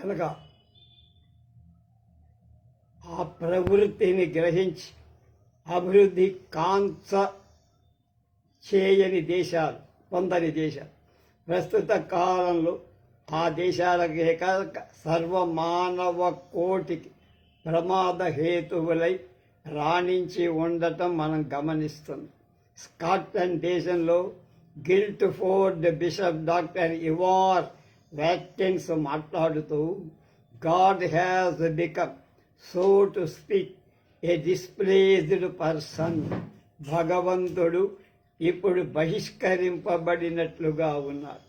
కనుక ఆ ప్రవృత్తిని గ్రహించి అభివృద్ధి కాంక్ష చేయని దేశాలు పొందని దేశాలు. ప్రస్తుత కాలంలో ఆ దేశాలకే కాక సర్వమానవ కోటికి ప్రమాద హేతువులై రాణించి ఉండటం మనం గమనిస్తుంది స్కాట్లాండ్ దేశంలో Guildford bishop doctor Ivor Watkins మాట్లాడుతూ God has become so to speak a displaced person భగవంతుడు ఇప్పుడు బహిష్కరింపబడినట్లుగా ఉన్నారు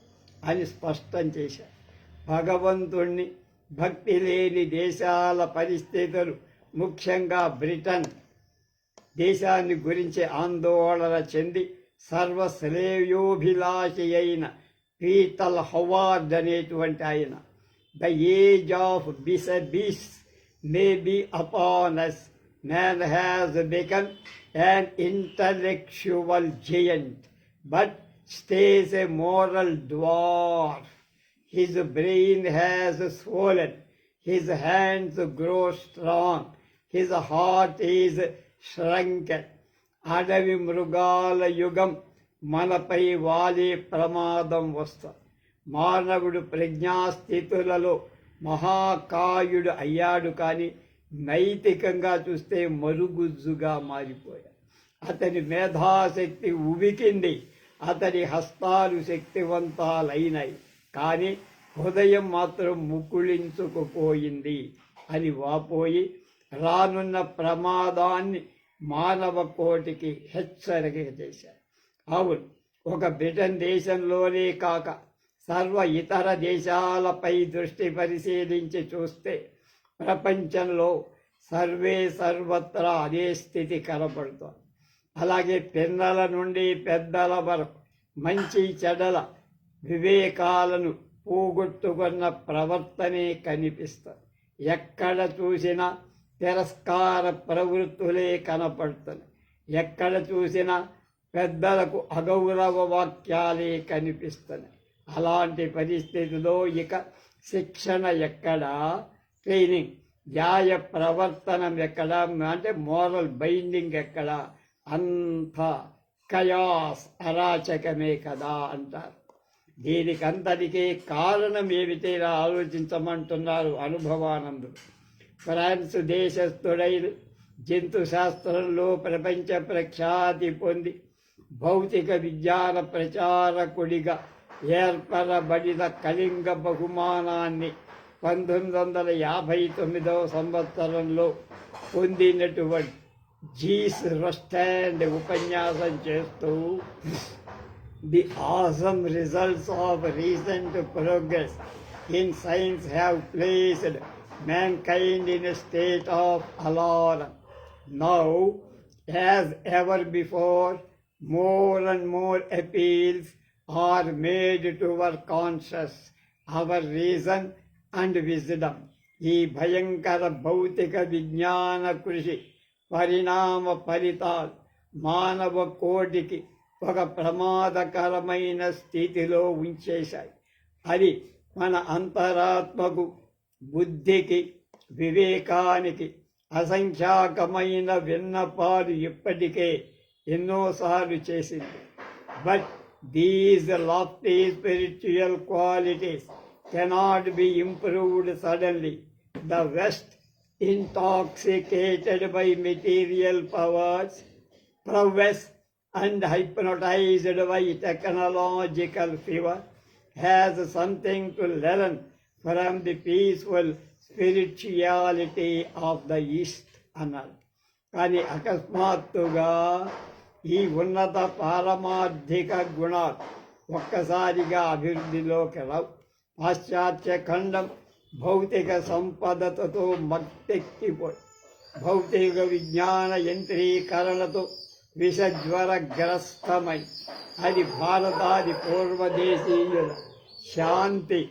అని స్పష్టం చేశారు. భగవంతుణ్ణి భక్తి లేని దేశాల పరిస్థితులు ముఖ్యంగా బ్రిటన్ దేశాన్ని గురించి ఆందోళన చెంది సర్వశ్రేయోభిలాషి అయిన పీతల్ హవార్డ్ అనేటువంటి ఆయన the age of business may be upon us man has become an intellectual giant, but stays a moral dwarf. His brain has swollen, his hands grow strong, his heart is shrunken. అడవి మృగాల యుగం మనపై వాలే ప్రమాదం వస్త. మానవుడు ప్రజ్ఞాస్థితులలో మహాకాయుడు అయ్యాడు కానీ నైతికంగా చూస్తే మరుగుజ్జుగా మారిపోయాడు. అతని మేధాశక్తి ఉవికింది అతని హస్తాలు శక్తివంతాలైనాయి. కానీ హృదయం మాత్రం ముకుళించుకుపోయింది. అని వాపోయి రానున్న ప్రమాదాన్ని మానవ కోటికి హెచ్చరిక చేశారు అవును. ఒక బ్రిటన్ దేశంలోనే కాక సర్వ ఇతర దేశాలపై దృష్టి పరిశీలించి చూస్తే ప్రపంచంలో సర్వే సర్వత్రా అదే స్థితి కనపడుతుంది. అలాగే పిన్నల నుండి పెద్దల వరకు మంచి చెడల వివేకాలను పోగొట్టుకున్న ప్రవర్తనే కనిపిస్తుంది. ఎక్కడ చూసినా తిరస్కార ప్రవృత్తులే కనపడుతుంది ఎక్కడ చూసినా పెద్దలకు అగౌరవ వాక్యాలే కనిపిస్తున్నాయి. అలాంటి పరిస్థితిలో ఇక శిక్షణ ఎక్కడ? ట్రైనింగ్ న్యాయ ప్రవర్తనం ఎక్కడ? అంటే మోరల్ బైండింగ్ ఎక్కడ? అంత కయాస్ అరాచకమే కదా అంటారు. దీనికి అంతటికీ కారణం ఏమిటి ఇలా ఆలోచించమంటున్నారు అనుభవానందుడు. ఫ్రాన్స్ దేశస్థుడై జంతు శాస్త్రంలో ప్రపంచ ప్రఖ్యాతి పొంది భౌతిక విజ్ఞాన ప్రచారకుడిగా ఏర్పరబడిన కళింగ బహుమానాన్ని పంతొమ్మిది వందల యాభై తొమ్మిదవ సంవత్సరంలో పొందినటువంటి జీస్ రస్టాండ్ ఉపన్యాసం చేస్తూ the awesome results of recent progress in science have placed mankind in state of alarm. Now as ever before more and more appeals are made to our conscious, our reason and wisdom. ఈ భయంకర భౌతిక విజ్ఞాన కృషి పరిణామ ఫలితాలు మానవ కోటికి ఒక ప్రమాదకరమైన స్థితిలో ఉంచేశాయి అది మన అంతరాత్మకు బుద్ధికి వివేకానికి అసంఖ్యాకమైన విన్నపాలు ఇప్పటికే ఎన్నోసార్లు చేసింది but these lofty spiritual qualities cannot be improved suddenly the west intoxicated by material powers, prowess, and hypnotized by technological fever, has something to learn from the peaceful spirituality of the East అన్నారు కానీ అకస్మాత్తుగా ఈ ఉన్నత పారమార్థిక గుణాలు ఒక్కసారిగా అభివృద్ధిలోకి రావు పాశ్చాత్య ఖండం భౌతిక సంపదతో మత్తెక్కిపోయి భౌతిక విజ్ఞాన యంత్రీకరణతో విషజ్వరగ్రస్తమై అది భారతాది పూర్వదేశీయుల శాంతి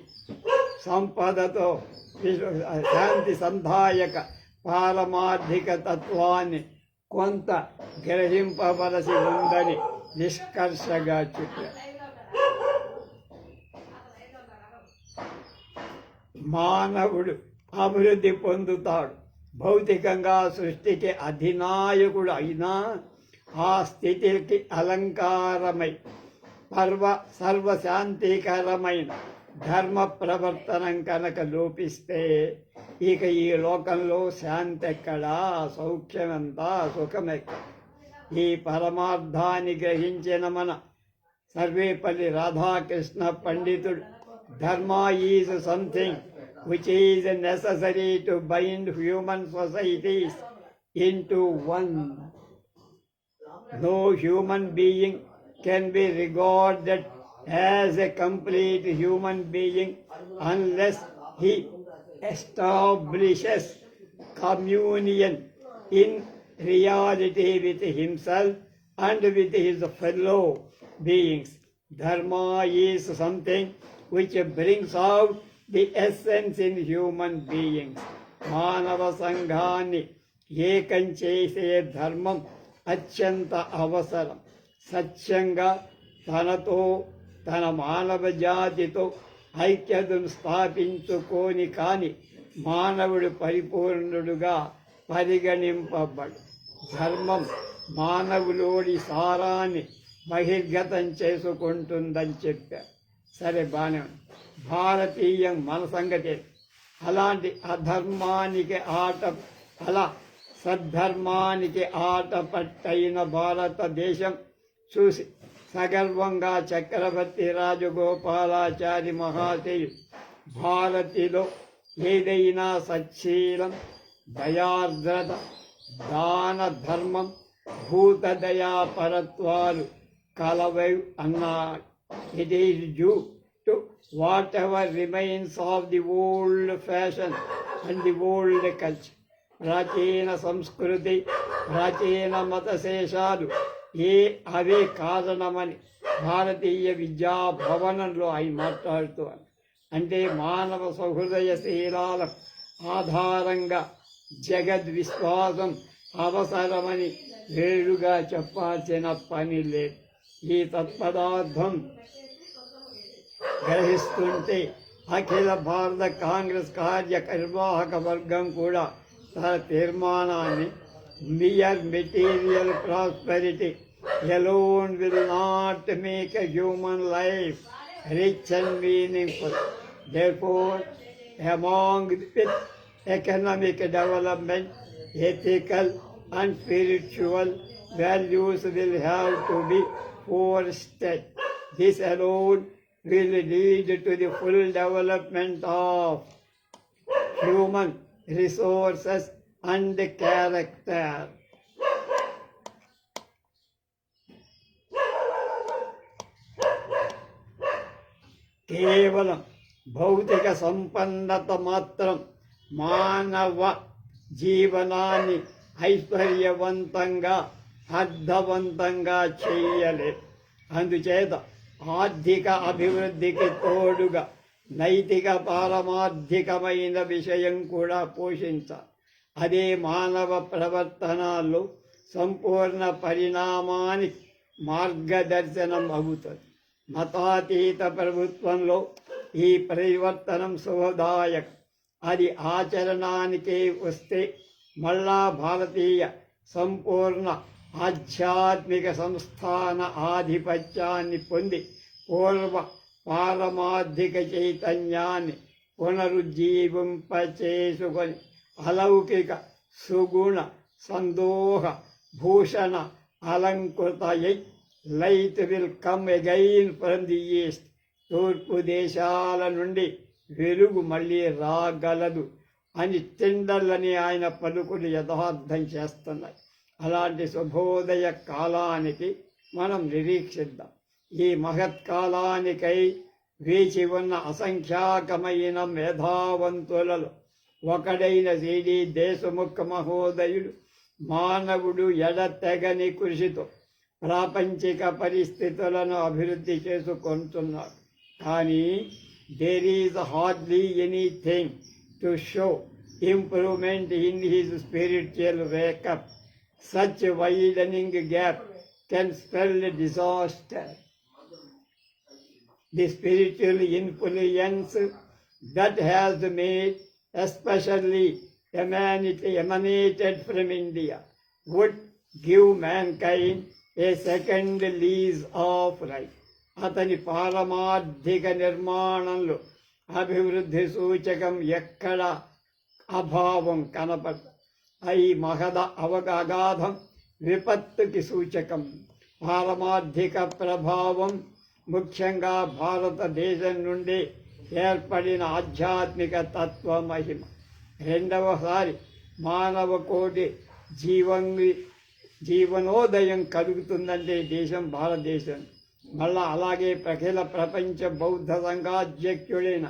సంపదతో శాంతి సంధాయక పారమార్థిక తత్వాన్ని కొంత గ్రహింపవలసి ఉందని నిష్కర్షగా చెప్పారు మానవుడు అభివృద్ధి పొందుతాడు. భౌతికంగా సృష్టికి అధినాయకుడు అయినా ఆ స్థితికి అలంకారమై పర్వ సర్వశాంతికరమైన ధర్మ ప్రవర్తనం కనుక లోపిస్తే ఇక ఈ లోకంలో శాంతి ఎక్కడా సౌఖ్యమంతా సుఖమే. ఈ పరమార్థాన్ని గ్రహించిన మన సర్వేపల్లి రాధాకృష్ణ పండితుడు dharma is something which is necessary to bind human societies into one. No human being can be regarded as a complete human being unless he establishes communion in reality with himself and with his fellow beings. Dharma is something which brings out the essence in human beings. Manava Sanghani Yekanchese Dharmam Achanta Avasaram Satchanga Thanato తన మానవ జాతితో ఐక్యతను స్థాపించుకోని కాని మానవుడు పరిపూర్ణుడుగా పరిగణింపబడు. ధర్మం మానవులోని సారాన్ని బహిర్గతం చేసుకుంటుందని చెప్పారు. సరే బాగానే భారతీయం మన సంగతి. అలాంటి అధర్మానికి ఆట అలా సద్ధర్మానికి ఆట పట్టైన భారతదేశం చూసి సగర్వంగా చక్రవర్తి రాజగోపాలాచారి మహాశయుడు భారతిలో ఏదైనా సచ్చీలం దయార్ద్రత దాన ధర్మం భూతదయాపరత్వాలు పరత్వాలు కలవై అన్నాడు. It is due to whatever remains of the old fashion and the old culture ప్రాచీన సంస్కృతి ప్రాచీన మతశేషాలు ఏ అవే కారణమని భారతీయ విద్యా భవనంలో ఆయన మాట్లాడుతూ అంటే మానవ సహృదయ శీలాల ఆధారంగా జగద్ విశ్వాసం అవసరమని వేరుగా చెప్పాల్సిన పని లేదు. ఈ తత్పదార్థం గ్రహిస్తుంటే అఖిల భారత కాంగ్రెస్ కార్యనిర్వాహక వర్గం కూడా తన తీర్మానాన్ని mere material prosperity alone will not make a human life rich and meaningful. Therefore, among with economic development, ethical and spiritual values will have to be fostered. This alone will lead to the full development of human resources and character. కేవలం భౌతిక సంపన్నత మాత్రం మానవ జీవనాన్ని ఐశ్వర్యవంతంగా అర్థవంతంగా చేయలేదు అందుచేత ఆర్థిక అభివృద్ధికి తోడుగా నైతిక పారమార్థికమైన విషయం కూడా పోషించాలి అదే మానవ ప్రవర్తనలో సంపూర్ణ పరిణామానికి మార్గదర్శనం అవుతుంది. మతాతీత ప్రభుత్వంలో ఈ పరివర్తనం శుభదాయకం. అది ఆచరణానికే వస్తే మళ్ళా భారతీయ సంపూర్ణ ఆధ్యాత్మిక సంస్థాన ఆధిపత్యాన్ని పొంది పూర్వ పారమార్థిక చైతన్యాన్ని పునరుజ్జీవింపచేసుకొని అలౌకిక సుగుణ సందోహ భూషణ అలంకృతయై light will come again from the east తూర్పు దేశాల నుండి వెలుగు మళ్ళీ రాగలదు అని తిండలని ఆయన పలుకులు యథార్థం చేస్తున్నాయి। అలాంటి శుభోదయ కాలానికి మనం నిరీక్షిద్దాం। ఈ మహత్కాలానికై వేచి ఉన్న అసంఖ్యాకమైన మేధావంతులలో ఒకడైన శ్రీడి దేశముఖ మహోదయుడు మానవుడు ఎడతెగని కృషితో ప్రాపంచిక పరిస్థితులను అభివృద్ధి చేసుకుంటున్నాడు. కానీ there is hardly anything to show improvement in his spiritual wake up such widening gap can spell disaster the spiritual influence that has made especially emanated emanated from India, would give mankind a second lease of life. అతని పారమార్థిక నిర్మాణంలో అభివృద్ధి సూచకం ఎక్కడ? అభావం కనపడ ఈ మహద అవగాధం విపత్తుకి సూచకం. పారమార్థిక ప్రభావం ముఖ్యంగా భారతదేశం నుండి ఏర్పడిన ఆధ్యాత్మిక తత్వ మహిమ రెండవసారి మానవ కోటి జీవంగి జీవనోదయం కలుగుతుందంటే దేశం భారతదేశం. మళ్ళా అలాగే ప్రఖిల ప్రపంచ బౌద్ధ సంఘాధ్యక్షుడైన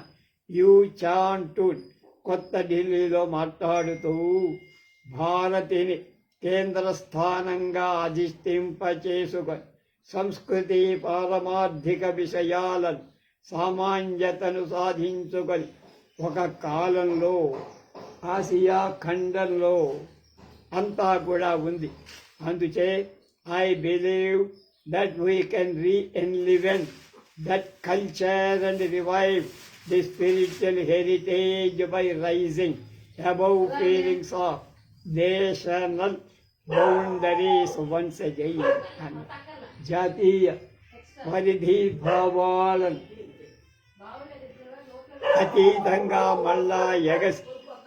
యూ చాంటూన్ కొత్త ఢిల్లీలో మాట్లాడుతూ భారతిని కేంద్ర స్థానంగా అధిష్ఠింపచేసుకొని సంస్కృతి పారమార్థిక విషయాలను సామాన్యతను సాధించుకొని ఒక కాలంలో ఆసియా ఖండంలో అంతా కూడా ఉంది. అందుచే I believe that we can reenliven that culture and revive the spiritual heritage by rising above feelings of national boundaries once again జాతీయ పరిధి భావాలను అతీతంగా మళ్ళా ఎగస్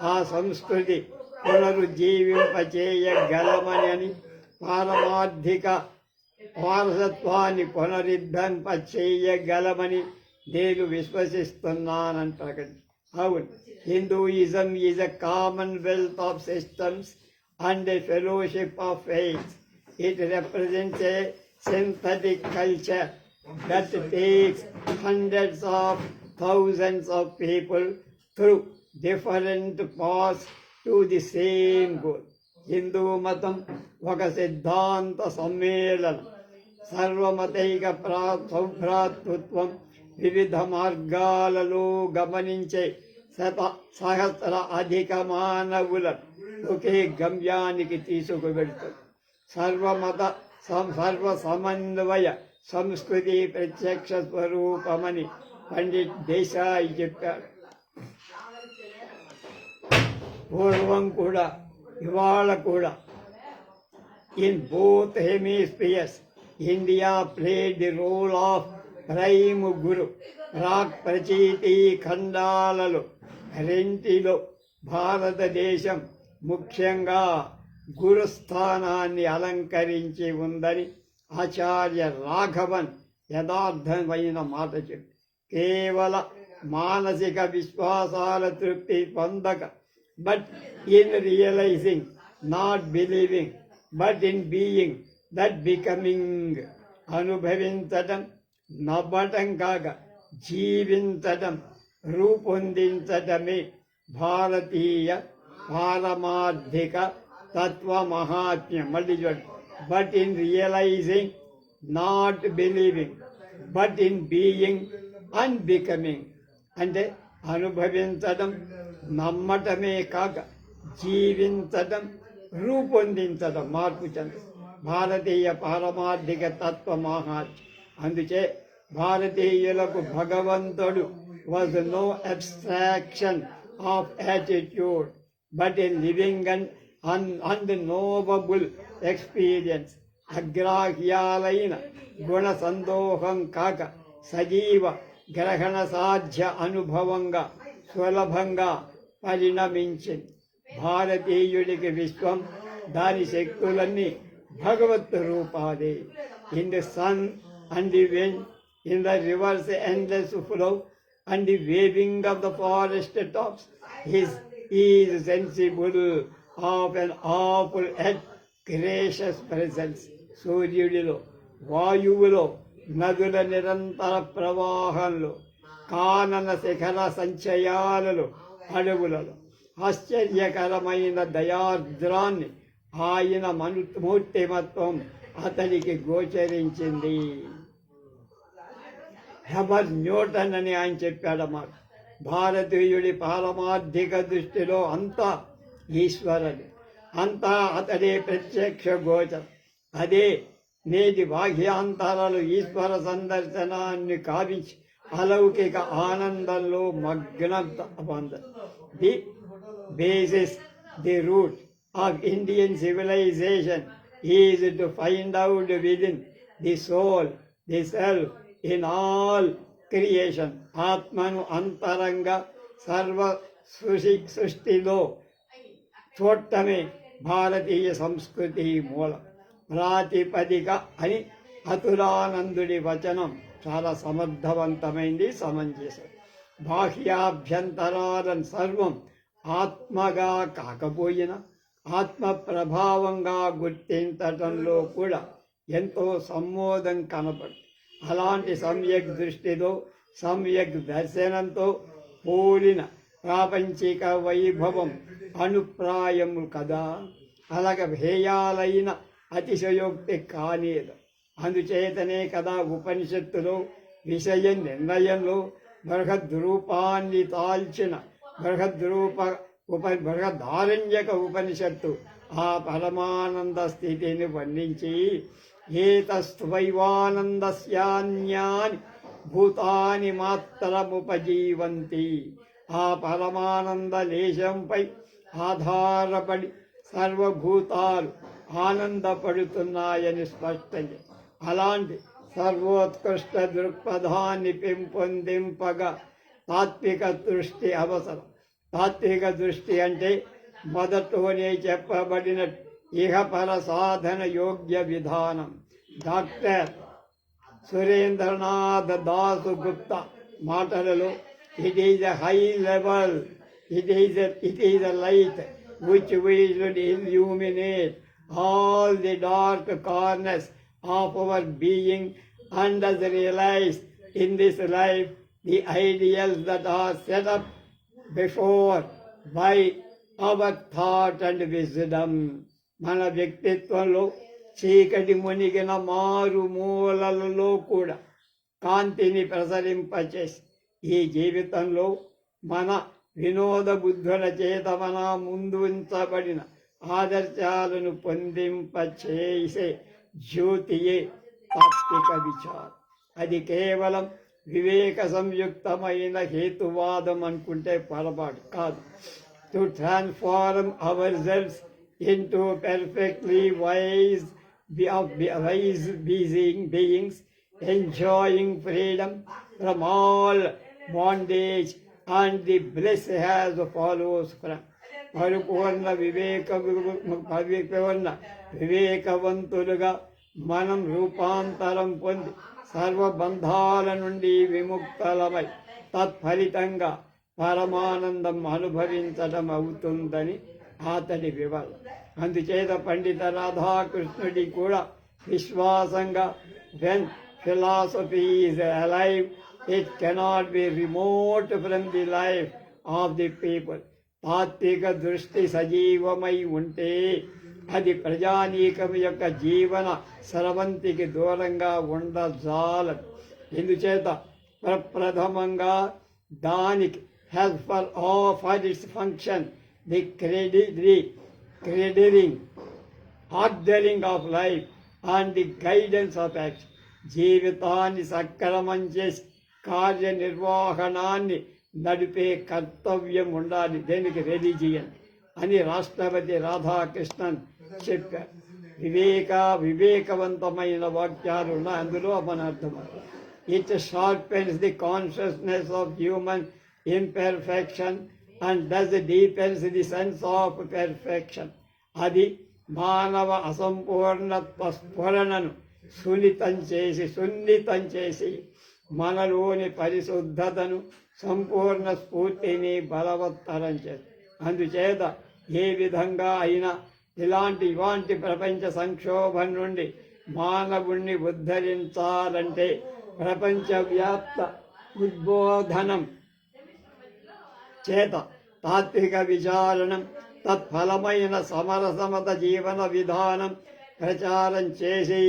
ఆ సంస్కృతి పునరుజ్జీవింపచేయగలమని పారమార్థిక వారసత్వాన్ని పునరుద్ధంప చేయగలమని నేను విశ్వసిస్తున్నానని ప్రకటి అవును. Hinduism is a commonwealth of systems and a fellowship of faith it represents a synthetic culture that takes hundreds of thousands of people through different paths to the same goal. Hindu మతం ఒక సిద్ధాంత సమ్మేళనం సర్వమతైక ప్రా సౌభ్రాతృత్వం వివిధ మార్గాలలో గమనించే శత సహస్ర అధిక మానవులను ఒకే గమ్యానికి తీసుకువెళ్తుంది సర్వమత సర్వ సమన్వయ సంస్కృతి ప్రత్యక్ష స్వరూపమని పండిట్ దేశాయి చెప్పారు పూర్వం కూడా ఇవాళ కూడా. In both hemispheres India played the role of prime guru rock ప్రచీతి ఖండాలలో రెంటిలో భారతదేశం ముఖ్యంగా గురుస్థానాన్ని అలంకరించి ఉందని ఆచార్య రాఘవన్ యథార్థమైన మాట చెప్పారు. కేవల మానసిక విశ్వాసాల తృప్తి పొందక but in realising not believing but in being that becoming అనుభవించటం నవ్వటం కాక జీవించటం రూపొందించటమే భారతీయ పారమార్థిక తత్వ మహాత్మ్యం మళ్ళీ చూడండి but in realising not believing but in being and becoming అంటే అనుభవించడం నమ్మటమే కాక జీవించడం రూపొందించడం మార్పు చెంద భారతీయ పారమార్థిక తత్వ మహాత్మ అందుచే భారతీయులకు భగవంతుడు was no abstraction of attitude but a living and an unknowable experience అగ్రాహ్యాలైన గుణ సందోహం కాక సజీవ గ్రహణ సాధ్య అనుభవంగా సులభంగా పరిణమించింది భారతీయుడికి విశ్వం దాని శక్తులన్నీ భగవత్ రూపాదే in the sun and the wind in the rivers endless flow and the waving of the forest tops his is sensible of an awful yet gracious presence సూర్యుడిలో వాయువులో నదుల నిరంతర ప్రవాహంలో కానన శిఖర సంచయాలలో అడవులలో. ఆశ్చర్యకరమైన దయార్ద్రాన్ని ఆయన మను మూర్తిమత్వం అతనికి గోచరించింది. హెబర్ న్యూటన్ అని ఆయన చెప్పాడన్నమాట భారతీయుడి పారమార్థిక దృష్టిలో అంతా ఈశ్వరుడు అంతా అతడే ప్రత్యక్ష గోచరం. అదే నేటి బాహ్యాంతరాలు ఈశ్వర సందర్శనాన్ని కావించి అలౌకిక ఆనందంలో మగ్నం the basis the root of Indian civilisation is to find out within the soul the self in all creation. ఆత్మను అంతరంగ సర్వ సృషి సృష్టిలో చూడటమే భారతీయ సంస్కృతి మూలం. ప్రాతిపదిక అని అతులానందుడి వచనం చాలా సమర్థవంతమైంది సమంజసం బాహ్యాభ్యంతరాలను సర్వం ఆత్మగా కాకపోయినా ఆత్మ ప్రభావంగా గుర్తించటంలో కూడా ఎంతో సమ్మోదం కనపడుతుంది. అలాంటి సమ్యక్ దృష్టితో సమ్యక్ దర్శనంతో కూడిన ప్రాపంచిక వైభవం అనుప్రాయము కదా. అలాగ భేయాలైన అతిశయోక్తి కానేదు. అందుచేతనే కదా ఉపనిషత్తులో విషయ నిర్ణయంలో బృహద్రూపాన్ని తాల్చిన బృహద్రూప ఉప బృహదారణ్యక ఉపనిషత్తు ఆ పరమానంద స్థితిని వర్ణించి ఏతస్వైవానందస్యాన్యాని భూతాని మాత్రముపజీవంతి. ఆ పరమానంద లేశంపై ఆధారపడి సర్వభూతాలు ఆనందపడుతున్నాయని స్పష్టం అలాంటి సర్వోత్కృష్ట దృక్పథాన్ని పెంపొందింపగా తాత్విక దృష్టి అవసరం. తాత్విక దృష్టి అంటే మొదట్లోనే చెప్పబడిన ఇహపర సాధన యోగ్య విధానం. డాక్టర్ సురేంద్రనాథ్ దాసు గుప్తా మాటలలో it is a high level it is it is a light which we illuminate all the dark corners of our being and as realized in this life the ideals that are set up before by our thought and wisdom. మన వ్యక్తిత్వంలో చీకటి మునిగిన మారు మూలలలో కూడా కాంతిని ప్రసరింపచేసి ఈ జీవితంలో మన వినోద బుద్ధుల చేత మన ముందు ఉంచబడిన ఆదర్శాలను పొందింపచేసే జ్యోతియే తాత్విక విచారం అది కేవలం వివేక సంయుక్తమైన హేతువాదం అనుకుంటే పొరపాటు కాదు to transform our selves into perfectly wise wise being beings enjoying freedom from all bondage and the bliss has follows from పరిపూర్ణ వివేక పరిపూర్ణ వివేకవంతులుగా మనం రూపాంతరం పొంది సర్వబంధాల నుండి విముక్తలమై తత్ఫలితంగా పరమానందం అనుభవించడం అవుతుందని అతడి వివరణ. అందుచేత పండిత రాధాకృష్ణుడి కూడా విశ్వాసంగా when philosophy is alive it cannot be remote from the life of the people తాత్విక దృష్టి సజీవమై ఉంటే అది ప్రజానీకం యొక్క జీవన స్రవంతికి దూరంగా ఉండజాలదు ఎందుచేత ప్రప్రథమంగా దానికి help for all its function the credit the క్రెడిరింగ్ ordering of life and the guidance of action జీవితాన్ని సక్రమం చేసి కార్యనిర్వహణాన్ని నడిపే కర్తవ్యం ఉండాలి. దేనికి? రెలిజియన్ అని రాష్ట్రపతి రాధాకృష్ణన్ చెప్పారు. వివేక వివేకవంతమైన వాక్యాలు ఉన్నాయి. అందులో మన అర్థం it sharpens the consciousness of human imperfection and thus deepens the sense of perfection అది మానవ అసంపూర్ణత్వ స్ఫురణను సున్నితం చేసి సున్నితం చేసి మనలోని పరిశుద్ధతను సంపూర్ణ స్ఫూర్తిని బలవత్తరం చేస్తుంది అందుచేత ఏ విధంగా అయినా ఇలాంటి ఇలాంటి ప్రపంచ సంక్షోభం నుండి మానవుణ్ణి ఉద్ధరించాలంటే ప్రపంచవ్యాప్త ఉద్బోధనం చేత తాత్విక విచారణం తత్ఫలమైన సమరసమత జీవన విధానం ప్రచారం చేసి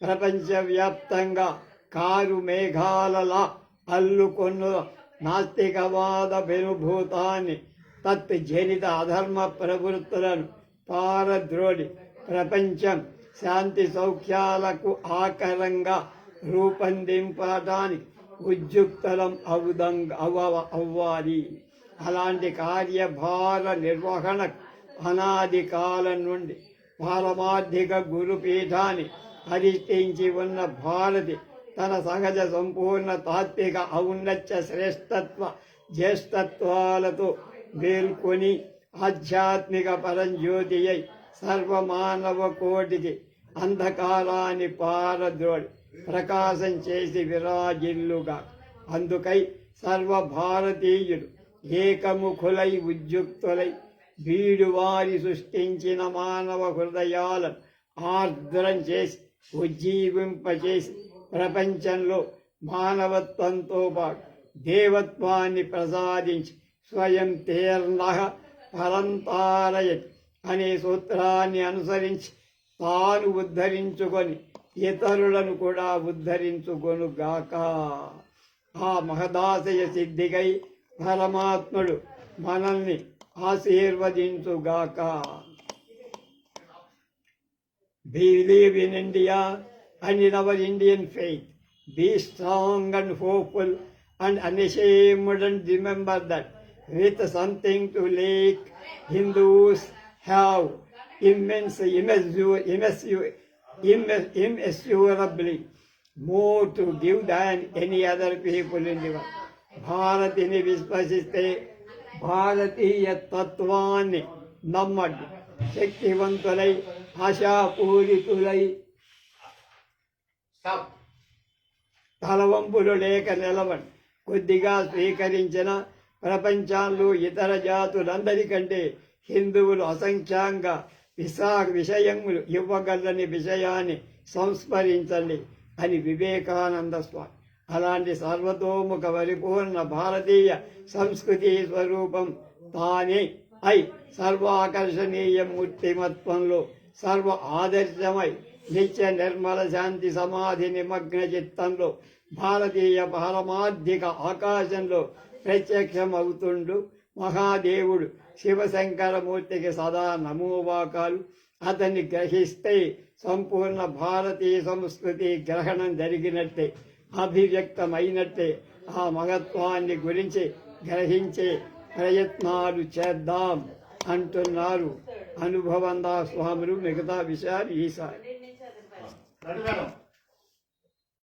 ప్రపంచవ్యాప్తంగా కారు మేఘాలలా అల్లుకొన్నుల నాస్తికవాద బెనుభూతాన్ని తత్ జనిత అధర్మ ప్రవృత్తులను పారద్రోడి ప్రపంచం శాంతి సౌఖ్యాలకు ఆకరంగా రూపొందింపడానికి ఉద్యుక్తలం అవుదం అవ అవ్వాలి. అలాంటి కార్యభార నిర్వహణ అనాది కాలం నుండి పారమార్థిక గురుపీఠాన్ని అధిష్ఠించి ఉన్న భారతి తన సహజ సంపూర్ణ తాత్విక ఔన్నత్య శ్రేష్టత్వ జ్యేష్ఠత్వాలతో మేల్కొని ఆధ్యాత్మిక పరంజ్యోతి అయి సర్వమానవ కోటికి అంధకారాన్ని పారద్రోడి ప్రకాశం చేసి విరాజిల్లుగా. అందుకై సర్వభారతీయుడు ఏకముఖులై ఉద్యుక్తులై వీడువారి సృష్టించిన మానవ హృదయాలను ఆర్ద్రం చేసి ఉజ్జీవింపచేసి ప్రపంచంలో మానవత్వంతో పాటు దేవత్వాన్ని ప్రసాదించి స్వయం తీర్ణ పరంతారయతి అనే సూత్రాన్ని అనుసరించి తాను ఉద్ధరించుకొని ఇతరులను కూడా ఉద్ధరించుకొనుగాక. ఆ మహదాశయ సిద్ధికై పరమాత్ముడు మనల్ని ఆశీర్వదించుగాక. Believe in India and in our Indian faith. Be strong and hopeful and unashamed and remember that with something to lack, Hindus have immense, immeasurably immeasurably more to give than any other people in the world. ಭಾರತಿನಿ ವಿಶ್ವಸಿತೆ ಭಾರತೀಯ ತತ್ವಾನ್ನೇ ನಮ್ಮ ಶಕ್ತಿವಂತುಲೈ ಆಶಾಪೂರಿತುಲೈ తలవంపులు లేక నిలవండి కొద్దిగా స్వీకరించిన ప్రపంచంలో ఇతర జాతులందరికంటే హిందువులు అసంఖ్యాంగా విశా విషయములు ఇవ్వగలని విషయాన్ని సంస్మరించండి అని వివేకానంద స్వామి. అలాంటి సర్వతోముఖ పరిపూర్ణ భారతీయ సంస్కృతి స్వరూపం తానే అయి సర్వాకర్షణీయ మూర్తిమత్వంలో సర్వ ఆదర్శమై నిత్య నిర్మల శాంతి సమాధి నిమగ్న చిత్తంలో భారతీయ పారమార్థిక ఆకాశంలో ప్రత్యక్షమవుతుండు మహాదేవుడు శివశంకరమూర్తికి సదా నమోవాకాలు. అతన్ని గ్రహిస్తే సంపూర్ణ భారతీయ సంస్కృతి గ్రహణం జరిగినట్టే అభివ్యక్తమైనట్టే. ఆ మహత్వాన్ని గురించి గ్రహించే ప్రయత్నాలు చేద్దాం అంటున్నారు అనుభవందా స్వాములు మిగతా విషయాలు ఈసారి రండి మేడం